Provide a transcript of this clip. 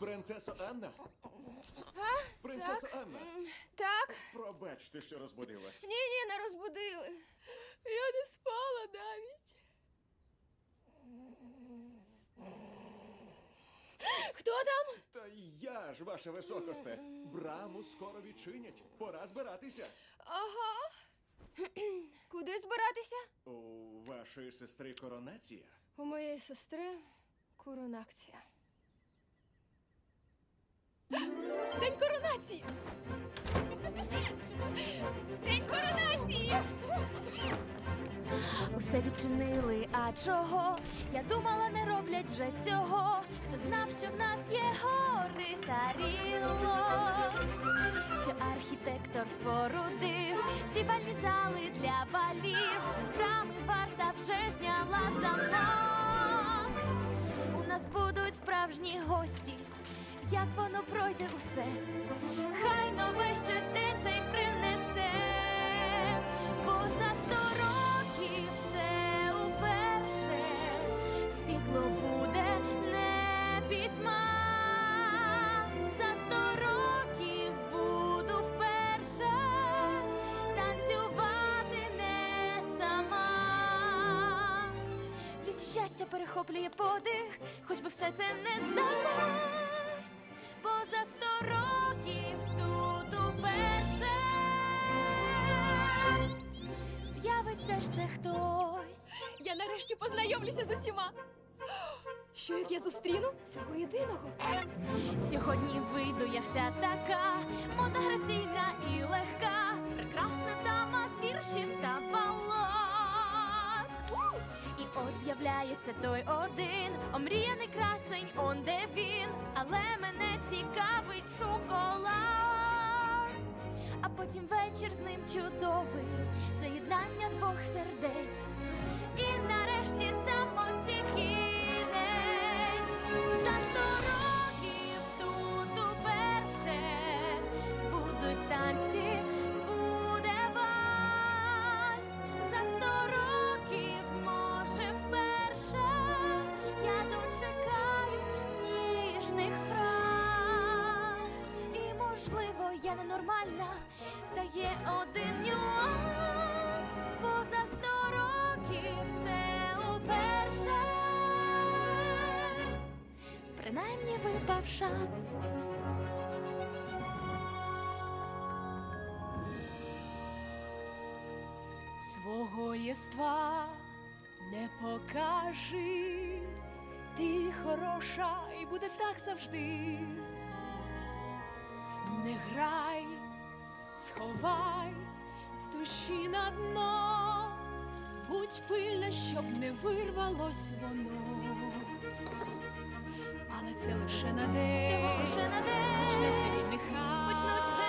Принцесо Анна? А? Принцесо так. Анна? Так. Пробачте, що розбудив. Ні, ні, не розбудили. Я не спала навіть. Хто там? Та я ж, ваше високосте. Браму скоро відчинять. Пора збиратися. Ага. Куди збиратися? У вашої сестри коронація. У моєї сестри коронакція. Усе відчинили, а чого? Я думала, не роблять вже цього. Хто знав, що в нас є гори та ріло, що архітектор спорудив ці бальні зали для балів. З брами варта вже зняла замок. У нас будуть справжні гості. Як воно пройде усе, перехоплює подих, хоч би все це не здалось, бо за сто років тут уперше з'явиться ще хтось. Я нарешті познайомлюся з усіма. Що як я зустріну цього єдиного? Сьогодні вийду я вся така, модна граційна і легка, з'являється той один, омріяний красень, он де він, але мене цікавить шоколад. А потім вечір з ним чудовий, заєднання двох сердець. Я ненормальна, та є один нюанс, бо за сто років це уперше. Принаймні випав шанс. Свого єства не покажи, ти хороша і буде так завжди. Не грай, сховай в душі на дно, будь пильна, щоб не вирвалось воно. Але це лише на день. Всього лише на день. Почнеться